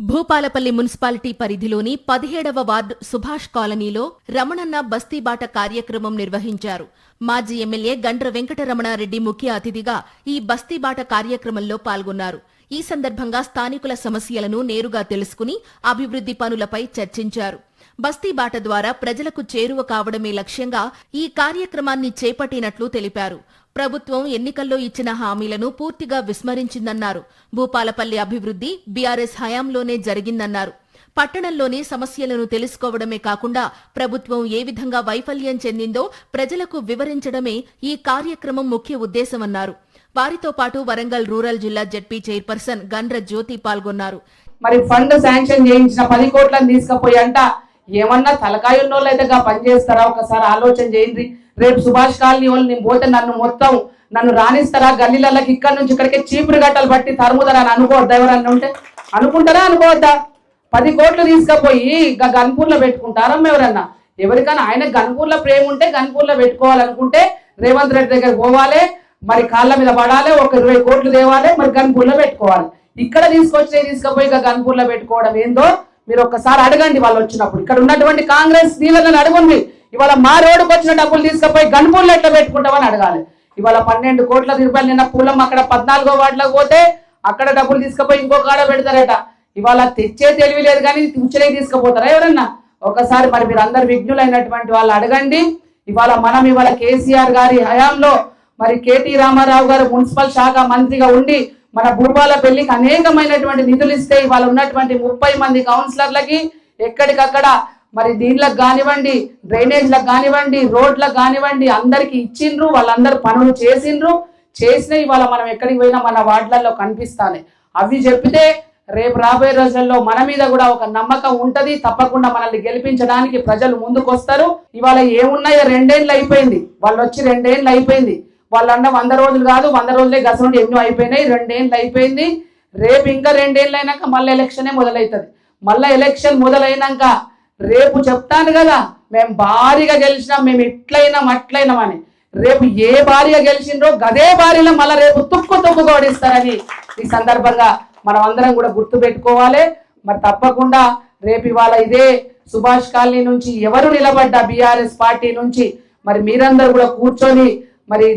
Bhupalpally municipality పరిధిలోని పదిహేడవ ward Subhash కాలనీలో రమణన్న బస్తీబాట కార్యక్రమం నిర్వహించారు. మాజీ ఎమ్మెల్యే గండ్ర వెంకటరమణారెడ్డి ముఖ్య అతిథిగా ఈ బస్తీబాట కార్యక్రమంలో పాల్గొన్నారు. ఈ సందర్భంగా స్థానికుల సమస్యలను నేరుగా తెలుసుకుని అభివృద్ది పనులపై చర్చించారు. బస్తీబాట ద్వారా ప్రజలకు చేరువ కావడమే లక్ష్యంగా ఈ కార్యక్రమాన్ని చేపట్టినట్లు తెలిపారు. ప్రభుత్వం ఎన్నికల్లో ఇచ్చిన హామీలను పూర్తిగా విస్మరించిందన్నారు. భూపాలపల్లి అభివృద్ది బీఆర్ఎస్ హయాంలోనే జరిగిందన్నారు. పట్టణంలోని సమస్యలను తెలుసుకోవడమే కాకుండా ప్రభుత్వం ఏ విధంగా వైఫల్యం చెందిందో ప్రజలకు వివరించడమే ఈ కార్యక్రమం ముఖ్య ఉద్దేశమన్నారు. వారితో పాటు వరంగల్ రూరల్ జిల్లా జడ్పీ చైర్పర్సన్ గండ్ర జ్యోతి పాల్గొన్నారు. మరి ఫండ్ శాంక్షన్ చేయించిన పది కోట్లను తీసుకుపోయి అంట ఏమన్నా తలకాయ ఉన్నోళ్ళు అయితే పని చేస్తారా? ఒకసారి ఆలోచన చేయండి. రేపు సుభాష్ కాలనీ వాళ్ళు నేను పోతే నన్ను మొత్తం నన్ను రాణిస్తారా? గల్లీలకి ఇక్కడ నుంచి ఇక్కడికి చీపురు గట్టలు బట్టి తరుముదరా అని అనుకోవద్దా ఎవరన్నా ఉంటే? అనుకుంటారా? అనుకోవద్దా? పది కోట్లు తీసుకుపోయి ఇక గన్పూర్లో పెట్టుకుంటారమ్మ ఎవరన్నా? ఎవరికైనా ఆయన గన్పూర్లో ప్రేమ ఉంటే గన్పూర్లో పెట్టుకోవాలనుకుంటే రేవంత్ రెడ్డి దగ్గర పోవాలి. మరి కాళ్ళ మీద పడాలి. ఒక ఇరవై కోట్లు తేవాలి. మరి గన్పూర్లో పెట్టుకోవాలి. ఇక్కడ తీసుకొచ్చి తీసుకుపోయి ఇక గన్పూర్లో పెట్టుకోవడం ఏందో మీరు ఒక్కసారి అడగండి వాళ్ళు వచ్చినప్పుడు. ఇక్కడ ఉన్నటువంటి కాంగ్రెస్ డీలర్లను అడగండి. ఇవాళ మా రోడ్డుకు వచ్చిన డబ్బులు తీసుకుపోయి గన్పూర్లో ఎట్లా పెట్టుకుంటామని అడగాలి. ఇవాళ పన్నెండు కోట్ల రూపాయలు నిన్న పూలం అక్కడ పద్నాలుగో వాటిలో పోతే అక్కడ డబ్బులు తీసుకుపోయి ఇంకో కాడ పెడతారట. ఇవాళ తెచ్చే తెలివి లేదు కానీ తుచ్చలే తీసుకుపోతారా ఎవరన్నా? ఒకసారి మరి మీరు అందరు విఘ్నులైనటువంటి వాళ్ళు అడగండి. ఇవాళ మనం ఇవాళ కేసీఆర్ గారి హయాంలో మరి కేటీ రామారావు గారు మున్సిపల్ శాఖ మంత్రిగా ఉండి మన బుర్బాల పెళ్ళికి అనేకమైనటువంటి నిధులు ఇస్తే ఇవాళ ఉన్నటువంటి ముప్పై మంది కౌన్సిలర్లకి ఎక్కడికక్కడ మరి దీనిలకు కానివ్వండి డ్రైనేజ్లకు కానివ్వండి రోడ్లకు కానివ్వండి అందరికి ఇచ్చిండ్రు వాళ్ళందరూ పనులు చేసిండ్రు. చేసిన ఇవాళ మనం ఎక్కడికి పోయినా మన వార్డులలో కనిపిస్తానే. అవి చెప్తే రేపు రాబోయే రోజుల్లో మన మీద కూడా ఒక నమ్మకం ఉంటది. తప్పకుండా మనల్ని గెలిపించడానికి ప్రజలు ముందుకు వస్తారు ఇవాళ ఏమున్నాయో రెండేళ్ళు అయిపోయింది. వాళ్ళు వచ్చి రెండేళ్ళు అయిపోయింది. వాళ్ళన్న వంద రోజులు కాదు వంద రోజులే గత ఎన్నో అయిపోయినాయి రెండేళ్ళు అయిపోయింది. రేపు ఇంకా రెండేళ్ళు అయినాక మళ్ళీ ఎలక్షనే మొదలవుతుంది. మళ్ళీ ఎలక్షన్ మొదలైనాక రేపు చెప్తాను కదా మేము భారీగా గెలిచినాం మేము ఇట్లయినాం అట్లయినాం అని. రేపు ఏ భారీగా గెలిచిండ్రో గదే భారీలో మళ్ళీ రేపు తుక్కు తుక్కు గోడిస్తారని ఈ సందర్భంగా మనం అందరం కూడా గుర్తు పెట్టుకోవాలి మరి తప్పకుండా రేపు ఇవాళ ఇదే సుభాష్ కాలనీ నుంచి ఎవరు నిలబడ్డా బీఆర్ఎస్ పార్టీ నుంచి మరి మీరందరూ కూడా కూర్చొని మరి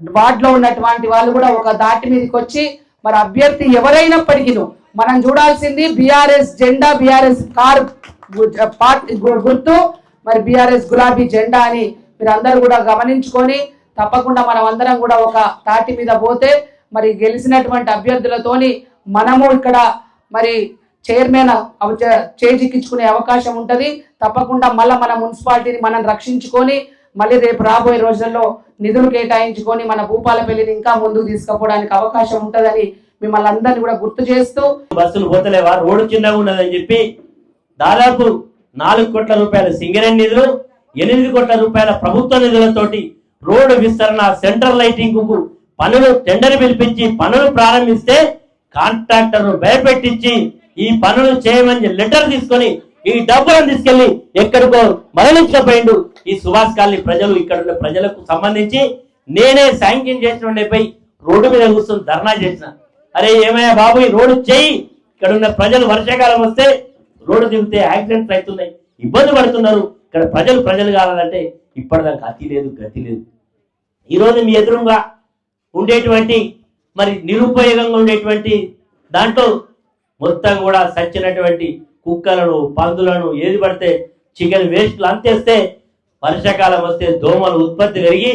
వార్డులో ఉన్నటువంటి వాళ్ళు కూడా ఒక దాటి మీదకి వచ్చి మరి అభ్యర్థి ఎవరైనప్పటికీ మనం చూడాల్సింది బీఆర్ఎస్ జెండా బీఆర్ఎస్ కార్ పార్టీ గుర్తు మరి బీఆర్ఎస్ గులాబీ జెండా అని మీరు అందరూ కూడా గమనించుకొని తప్పకుండా మనం అందరం కూడా ఒక తాటి మీద పోతే మరి గెలిచినటువంటి అభ్యర్థులతోని మనము ఇక్కడ మరి చైర్మన్ చేజిక్కించుకునే అవకాశం ఉంటది. తప్పకుండా మళ్ళీ మన మున్సిపాలిటీని మనం రక్షించుకొని మళ్ళీ రేపు రాబోయే రోజుల్లో నిధులు కేటాయించుకొని మన భూపాలపల్లిని ఇంకా ముందుకు తీసుకుపోవడానికి అవకాశం ఉంటదని మిమ్మల్ని అందరినీ కూడా గుర్తు చేస్తూ బస్సులు పోతలేవా? రోడ్డు చిన్నగా ఉన్నదని చెప్పి దాదాపు నాలుగు కోట్ల రూపాయల సింగరేణి నిధులు ఎనిమిది కోట్ల రూపాయల ప్రభుత్వ నిధులతోటి రోడ్డు విస్తరణ సెంట్రల్ లైటింగ్కు పనులు టెండర్ పిలిపించి పనులు ప్రారంభిస్తే కాంట్రాక్టర్ భయపెట్టించి ఈ పనులు చేయమని లెటర్ తీసుకొని ఈ డబ్బులను తీసుకెళ్ళి ఎక్కడికో మరణించకపోయిండు ఈ సుభాష్ కాలనీ ప్రజలు ఇక్కడ ఉన్న ప్రజలకు సంబంధించి నేనే శాంక్షన్ చేసిన పోయి రోడ్డు మీద కూర్చొని ధర్నా చేసిన. అరే ఏమయ్యా బాబు ఈ రోడ్డు చేయి ఇక్కడ ఉన్న ప్రజలు వర్షాకాలం వస్తే రోడ్డు దిగితే యాక్సిడెంట్స్ అవుతున్నాయి. ఇబ్బంది పడుతున్నారు. ఇక్కడ ప్రజలు ప్రజలు కావాలంటే ఇప్పటిదాకా అతి లేదు గతి లేదు. ఈరోజు మీ ఎదురుగా ఉండేటువంటి మరి నిరుపయోగంగా ఉండేటువంటి దాంట్లో మొత్తం కూడా సచ్చినటువంటి కుక్కలను పందులను ఏది పడితే చికెన్ వేస్ట్లు అంతేస్తే వర్షాకాలం వస్తే దోమలు ఉత్పత్తి పెరిగి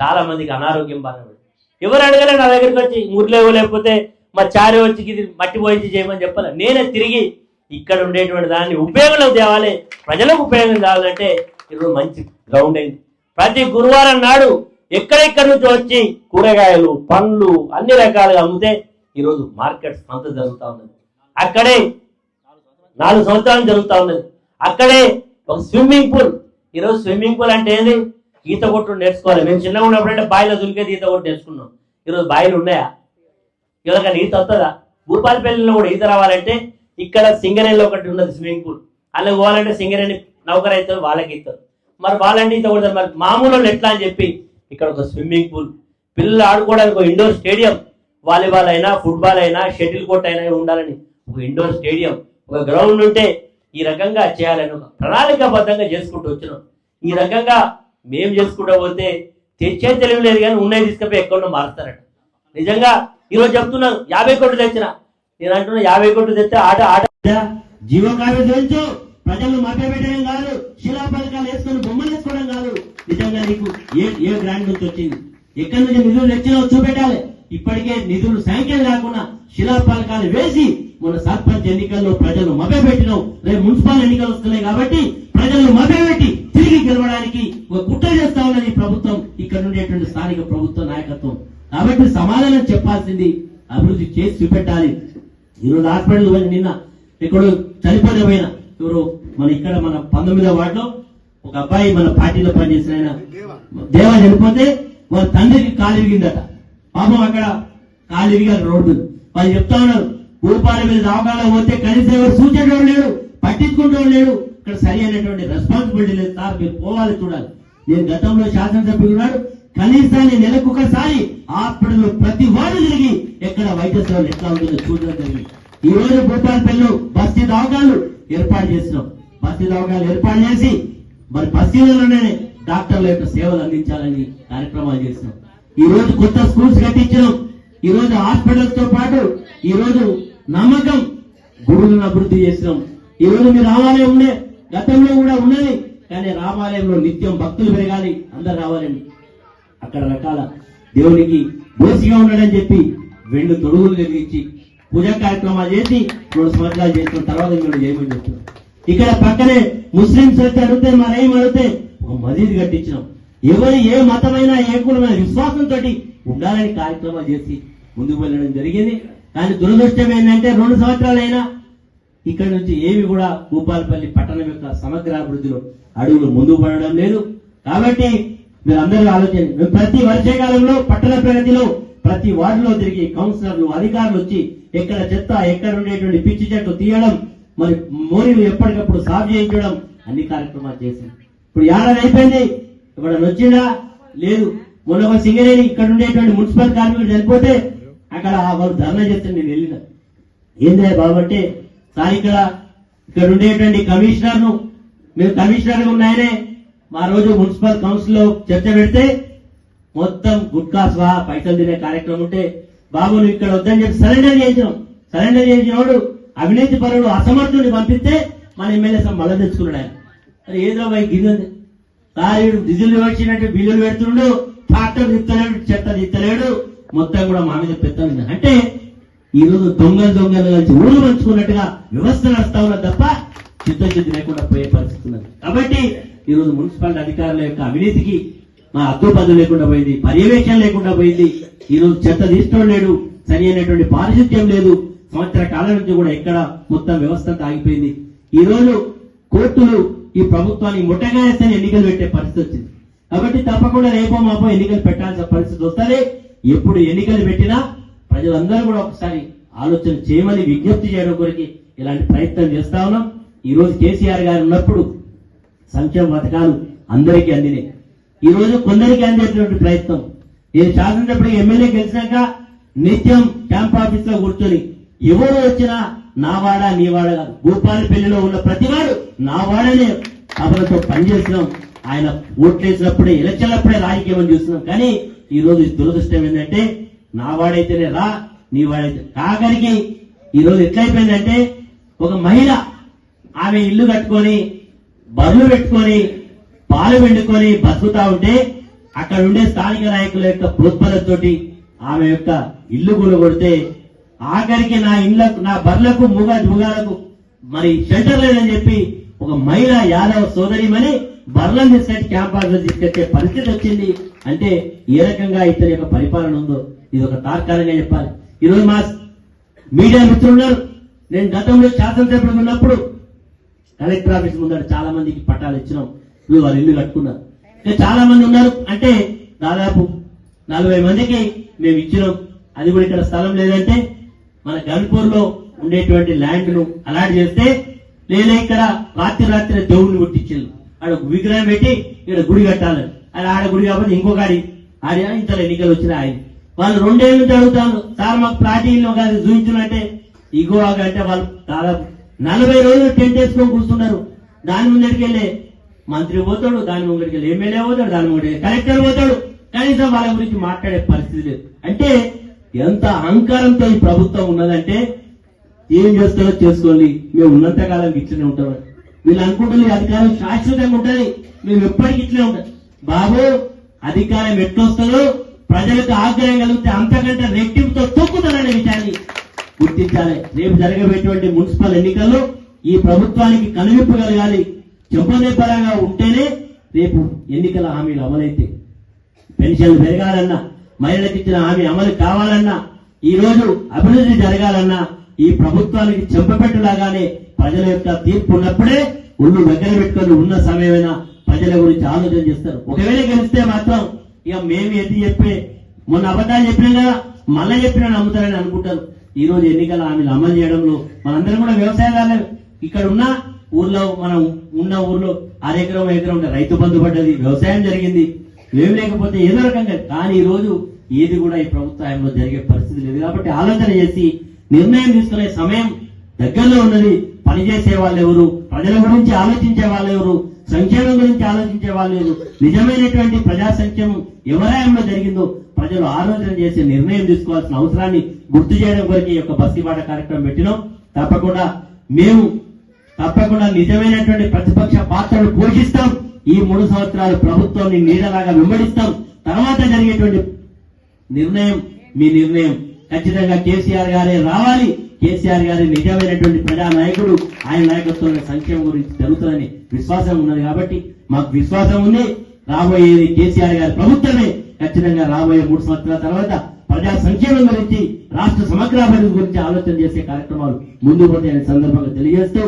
చాలా మందికి అనారోగ్యం బాధపడి ఎవరు అడగలే నా దగ్గరికి వచ్చి ముర్లేవో లేకపోతే మా చారి వచ్చి ఇది మట్టి పోయించి చేయమని చెప్పాలి. నేనే తిరిగి ఇక్కడ ఉండేటువంటి దాన్ని ఉపయోగంలో తేవాలి ప్రజలకు ఉపయోగం తేవాలంటే ఈరోజు మంచి గ్రౌండ్ అయింది. ప్రతి గురువారం నాడు ఎక్కడెక్కడి నుంచి వచ్చి కూరగాయలు పండ్లు అన్ని రకాలుగా అమ్మితే ఈరోజు మార్కెట్ సంత జరుగుతూ ఉన్నది. అక్కడే నాలుగు సంవత్సరాలు జరుగుతూ ఉన్నది. అక్కడే ఒక స్విమ్మింగ్ పూల్. ఈరోజు స్విమ్మింగ్ పూల్ అంటే ఏంది? ఈత కొట్టు నేర్చుకోవాలి. మేము చిన్నగా ఉన్నప్పుడు అంటే బావిలో దులికేది ఈత కొట్టు నేర్చుకున్నాం. ఈరోజు బాయిలు ఉన్నాయా? ఎవరికైనా ఈత వస్తుందా? భూపాలపల్లిలో కూడా ఈత రావాలంటే ఇక్కడ సింగరేణిలో ఒకటి ఉన్నది స్విమ్మింగ్ పూల్. అలా పోవాలంటే సింగరేణి నౌకర్ అవుతారు వాళ్ళకి ఇస్తారు. మరి వాళ్ళంటే ఈత కొడతారు. మరి మామూలు వాళ్ళు ఎట్లా అని చెప్పి ఇక్కడ ఒక స్విమ్మింగ్ పూల్. పిల్లలు ఆడుకోవడానికి ఒక ఇండోర్ స్టేడియం. వాలీబాల్ అయినా ఫుట్బాల్ అయినా షటిల్ కోర్ట్ అయినా ఉండాలని ఒక ఇండోర్ స్టేడియం. ఒక గ్రౌండ్ ఉంటే ఈ రకంగా చేయాలని ఒక ప్రణాళికాబద్ధంగా చేసుకుంటూ వచ్చినాం. ఈ రకంగా మేం చేసుకుంటూ పోతే తెచ్చే తెలియలేదు కానీ ఉన్నాయి తీసుకపోయి ఎక్కడో మారుతారట నిజంగా ఈరోజు చెప్తున్నారు యాభై కోట్లు తెచ్చిన. నేను అంటున్నా యాభై కోట్లు తెస్తే ఆట ఆట. జీవకావ్యం తెలుసు ప్రజలు మభ్యపెట్టడం కాదు శిలా పథకాలు వేసుకొని బొమ్మలు వేసుకోవడం కాదు. నిజంగా నీకు ఏ ఏ గ్రాండ్ నుంచి వచ్చింది ఎక్కడి నుంచి నిధులు తెచ్చినావు చూపెట్టాలి. ఇప్పటికే నిధులు సంఖ్యలు కాకుండా శిలా పథకాలు వేసి మన సర్పంచ్ ఎన్నికల్లో ప్రజలు మభ్యపెట్టినావు. రేపు మున్సిపల్ ఎన్నికలు వస్తున్నాయి కాబట్టి ప్రజలు మభ్యపెట్టి తిరిగి గెలవడానికి ఒక కుట్ర చేస్తా ఉన్నది ప్రభుత్వం. ఇక్కడ ఉండేటువంటి స్థానిక ప్రభుత్వ నాయకత్వం. కాబట్టి సమాధానం చెప్పాల్సింది అభివృద్ధి చేసి చూపెట్టాలి. ఈరోజు హాస్పిటల్ నిన్న ఎక్కడో చనిపోయిన ఎవరు మన ఇక్కడ మన పంతొమ్మిదో వార్డులో ఒక అబ్బాయి మన పార్టీలో పనిచేసిన ఆయన. దేవా చనిపోతే వాళ్ళ తండ్రికి కాలు విరిగిందట. పాపం అక్కడ కాలు విరిగారు రోడ్డు వాళ్ళు చెప్తా ఉన్నారు ఊరుపాల మీద దాబాలో పోతే కనీసం ఎవరు సూచనలు లేడు పట్టించుకుంటాం లేడు. ఇక్కడ సరి అయినటువంటి రెస్పాన్సిబిలిటీ లేదు. సార్ మీరు పోవాలి చూడాలి. నేను గతంలో శాసనసభ్యుడు ఉన్నాడు. కనీసాన్ని నెలకు ఒకసారి హాస్పిటల్ ప్రతి వారు తిరిగి ఎక్కడ వైద్య సేవలు ఎట్లా ఉంటుందో చూడడం జరిగింది. ఈ రోజు భూపాలపల్లిలో బస్తీ దవాఖాలు ఏర్పాటు చేసినాం బస్తీ దవాఖాలు ఏర్పాటు చేసి మరి బస్తీలలోనే డాక్టర్ల యొక్క సేవలు అందించాలని కార్యక్రమాలు చేసినాం ఈ రోజు కొత్త స్కూల్స్ కట్టించినాం. ఈ రోజు హాస్పిటల్స్తో పాటు ఈ రోజు నమ్మకం. గుడులను అభివృద్ధి చేసినాం. ఈరోజు మీరు రామాలయం ఉండే గతంలో కూడా ఉన్నది కానీ రామాలయంలో నిత్యం భక్తులు పెరగాలి అందరు రావాలని. అక్కడ రకాల దేవునికి దోషిగా ఉండడని చెప్పి వెండు తొడుగులు వెలిగించి పూజా కార్యక్రమాలు చేసి మూడు సంవత్సరాలు చేసిన తర్వాత మీరు చేయమని చెప్తున్నారు ఇక్కడ పక్కనే ముస్లింస్ వచ్చి అడిగితే మరేం అడిగితే ఒక మసీద్ కట్టించినాం. ఎవరు ఏ మతమైనా ఏ కులమైన విశ్వాసంతో ఉండాలని కార్యక్రమాలు చేసి ముందుకు వెళ్ళడం జరిగింది. కానీ దురదృష్టం ఏంటంటే రెండు సంవత్సరాలైనా ఇక్కడ నుంచి ఏమి కూడా భూపాలపల్లి పట్టణం యొక్క సమగ్ర అభివృద్ధిలో అడుగులు ముందుకు పడడం లేదు. కాబట్టి మీరు అందరూ ఆలోచించండి ప్రతి వర్షాకాలంలో పట్టణ ప్రగతిలో ప్రతి వార్డులో తిరిగి కౌన్సిలర్లు అధికారులు వచ్చి ఎక్కడ చెత్త ఎక్కడ ఉండేటువంటి పిచ్చి చెట్టు తీయడం మరి మోరీలు ఎప్పటికప్పుడు సాగు చేయించడం అన్ని కార్యక్రమాలు చేశాం ఇప్పుడు ఏడాది అయిపోయింది. ఇక్కడ వచ్చిందా లేదు. మొన్న ఒక సింగరేణి ఇక్కడ ఉండేటువంటి మున్సిపల్ కార్మికుడు చనిపోతే అక్కడ వాళ్ళు ధర్నా చేస్తే నేను వెళ్ళిన. ఏందే బాబంటే సార్ ఇక్కడ ఇక్కడ ఉండేటువంటి కమిషనర్ను మీరు కమిషనర్ ఉన్నాయనే మా రోజు మున్సిపల్ కౌన్సిల్లో చర్చ పెడితే మొత్తం గుట్కా స్వా పైసలు తినే కార్యక్రమం ఉంటే బాబు నువ్వు ఇక్కడ వద్దని చెప్పి సరెండర్ చేయించాం సరెండర్ చేసినవాడు అవినీతి పరుడు అసమర్థుడిని పంపిస్తే మన ఎమ్మెల్యే మళ్ళీ తెచ్చుకున్నాడు ఆయన. ఏదో పై గిన్నె సార్ డీజిల్ వచ్చినట్టు బిల్లులు పెడుతున్నాడు ట్రాక్టర్ తిత్తలేడు చెత్త తిత్తలేడు మొత్తం కూడా మా మీద పెద్ద అంటే ఈ రోజు దొంగలు దొంగలు కలిసి ఊరు పంచుకున్నట్టుగా వ్యవస్థ నడుస్తా ఉన్నది తప్ప చిత్తశుద్ధి లేకుండా పోయే పరిస్థితి ఉన్నది. కాబట్టి ఈ రోజు మున్సిపాలిటీ అధికారుల యొక్క అవినీతికి మా అద్దుపద్దు లేకుండా పోయింది పర్యవేక్షణ లేకుండా పోయింది. ఈ రోజు చెత్త తీసుకోవడం లేడు సరి అయినటువంటి పారిశుద్ధ్యం లేదు. సంవత్సర కాలం నుంచి కూడా ఎక్కడ మొత్తం వ్యవస్థ ఆగిపోయింది. ఈ రోజు కోర్టులు ఈ ప్రభుత్వాన్ని ముట్టగాయస్తే ఎన్నికలు పెట్టే పరిస్థితి వచ్చింది. కాబట్టి తప్పకుండా రేపో మాపో ఎన్నికలు పెట్టాల్సిన పరిస్థితి వస్తుంది ఎప్పుడు ఎన్నికలు పెట్టినా ప్రజలందరూ కూడా ఒకసారి ఆలోచన చేయమని విజ్ఞప్తి చేయడం కొరికి ఇలాంటి ప్రయత్నం చేస్తా ఉన్నాం. ఈరోజు కేసీఆర్ గారు ఉన్నప్పుడు సంక్షేమ పథకాలు అందరికీ అందినాయి. ఈరోజు కొందరికి అందేటువంటి ప్రయత్నం. నేను శాసనసభ్యుడు ఎమ్మెల్యే గెలిచినాక నిత్యం క్యాంప్ ఆఫీస్లో కూర్చొని ఎవరు వచ్చినా నా వాడా నీ వాడ భూపాలపల్లిలో ఉన్న ప్రతివాడు నా వాడనే తపనతో పనిచేసినాం ఆయన ఓట్లేసినప్పుడే ఎలక్షన్లప్పుడే రాజకీయం అని చూస్తున్నాం. కానీ ఈ రోజు దురదృష్టం ఏంటంటే నా వాడైతేనే రా నీ వాడైతే కాకరికి ఈరోజు ఎట్లయిపోయిందంటే ఒక మహిళ ఆమె ఇల్లు కట్టుకొని బర్రెలు పెట్టుకొని పాలు పెండుకొని బతుకుతా ఉంటే అక్కడ ఉండే స్థానిక నాయకుల యొక్క ప్రోత్పలతోటి ఆమె యొక్క ఇల్లు కూడా కొడితే ఆఖరికి నా ఇళ్ళకు నా బర్లకు ముగ ముగాలకు మరి షెల్టర్ లేదని చెప్పి ఒక మహిళ యాదవ సోదరిమని బర్లను సైడ్ క్యాంపస్ తీసుకొచ్చే పరిస్థితి వచ్చింది. అంటే ఏ రకంగా ఇతని యొక్క పరిపాలన ఉందో ఇది ఒక తాత్కాలికంగా చెప్పాలి. ఈరోజు మా మీడియా మిత్రులు ఉన్నారు నేను గతంలో శాసనసభ్యుడు ఉన్నప్పుడు కలెక్టర్ ఆఫీస్ ముందర చాలా మందికి పట్టాలు ఇచ్చినాం. ఇప్పుడు వాళ్ళు ఇల్లు కట్టుకున్నారు. చాలా మంది ఉన్నారు. అంటే దాదాపు నలభై మందికి మేము ఇచ్చినాం. అది కూడా ఇక్కడ స్థలం లేదంటే మన గన్పూర్లో ఉండేటువంటి ల్యాండ్ను అలాట్ చేస్తే లేదా ఇక్కడ రాత్రి రాత్రి దేవుడిని కొట్టించారు ఆడ విగ్రహం పెట్టి ఇక్కడ గుడి కట్టాలి. అది ఆడ గుడి కాబట్టి ఇంకొకటి ఆడి ఆడి ఇంత ఎన్నికలు వచ్చిన ఆయన వాళ్ళు రెండేళ్ళ నుంచి అడుగుతాను సార్ మాకు ప్లాటింగ్ కాదు చూపించునంటే ఇగో అంటే వాళ్ళు దాదాపు నలభై రోజులు టెంట్ వేసుకొని కూర్చున్నారు. దాని ముందరికి వెళ్ళే మంత్రి పోతాడు దాని ముందరికి వెళ్ళి ఎమ్మెల్యే పోతాడు దాని ముందరికి కలెక్టర్ పోతాడు. కనీసం వాళ్ళ గురించి మాట్లాడే పరిస్థితి లేదు. అంటే ఎంత అహంకారంతో ఈ ప్రభుత్వం ఉన్నదంటే ఏం చేస్తారో చేసుకోండి. మేము ఉన్నంతకాలం ఇట్లనే ఉంటాం. వీళ్ళు అనుకుంటున్న అధికారం శాశ్వతంగా ఉంటుంది. మేము ఎప్పటికి ఇట్లే ఉంటాం. బాబు అధికారం ఎట్లొస్తుందో ప్రజలకు ఆగ్రహం కలిగితే అంతకంటే రెట్టింపుతో తొక్కుతారనే విషయాన్ని గుర్తించాలి. రేపు జరగబోయేటువంటి మున్సిపల్ ఎన్నికల్లో ఈ ప్రభుత్వానికి కనువిప్పు కలగాలి. చెంపదెబ్బరంగా ఉంటేనే రేపు ఎన్నికల హామీలు అమలైతే. పెన్షన్లు పెరగాలన్నా మహిళలకు ఇచ్చిన హామీ అమలు కావాలన్నా ఈ రోజు అభివృద్ధి జరగాలన్నా ఈ ప్రభుత్వానికి చెంపపెట్టులాగానే ప్రజల యొక్క తీర్పు ఉన్నప్పుడే ఒళ్ళు దగ్గర పెట్టుకొని ఉన్న సమయమైనా ప్రజల గురించి ఆలోచన చేస్తారు. ఒకవేళ గెలిస్తే మాత్రం ఇక మేము ఎత్తి చెప్పే మొన్న అబద్ధాలు చెప్పినా కదా మళ్ళీ చెప్పినా నమ్ముతారని అనుకుంటారు. ఈ రోజు ఎన్నికల హామీలు అమలు చేయడంలో మనందరం కూడా వ్యవసాయదారులే ఇక్కడ ఉన్న ఊర్లో మనం ఉన్న ఊర్లో అరెకరం ఎకరం రైతు బంధు పడ్డది వ్యవసాయం జరిగింది. ఏమి లేకపోతే ఏదో రకంగా. కానీ ఈ రోజు ఏది కూడా ఈ ప్రభుత్వంలో జరిగే పరిస్థితి లేదు. కాబట్టి ఆలోచన చేసి నిర్ణయం తీసుకునే సమయం దగ్గరలో ఉన్నది పనిచేసే వాళ్ళు ఎవరు? ప్రజల గురించి ఆలోచించే వాళ్ళు ఎవరు? సంక్షేమం గురించి ఆలోచించే వాళ్ళు ఎవరు? నిజమైనటువంటి ప్రజా సంక్షేమం ఎవరాయంలో జరిగిందో ప్రజలు ఆలోచన చేసి నిర్ణయం తీసుకోవాల్సిన అవసరాన్ని గుర్తు చేయడం కొరకు ఈ యొక్క బస్తీబాట కార్యక్రమం పెట్టినాం. తప్పకుండా మేము తప్పకుండా నిజమైనటువంటి ప్రతిపక్ష పాత్రను పోషిస్తాం. ఈ మూడు సంవత్సరాలు ప్రభుత్వాన్ని నీడలాగా వెంబడిస్తాం. తర్వాత జరిగేటువంటి నిర్ణయం మీ నిర్ణయం. ఖచ్చితంగా కేసీఆర్ గారే రావాలి. కేసీఆర్ గారి నిజమైనటువంటి ప్రజానాయకుడు. ఆయన నాయకత్వంలో సంక్షేమం గురించి జరుగుతుందని విశ్వాసం ఉన్నది కాబట్టి మాకు విశ్వాసం ఉంది. రాబోయేది కేసీఆర్ గారి ప్రభుత్వమే. ఖచ్చితంగా రాబోయే మూడు సంవత్సరాల తర్వాత ప్రజా సంక్షేమం గురించి రాష్ట్ర సమగ్రాభివృద్ధి గురించి ఆలోచన చేసే కార్యక్రమాలు ముందు పోతాయనే సందర్భంగా తెలియజేస్తూ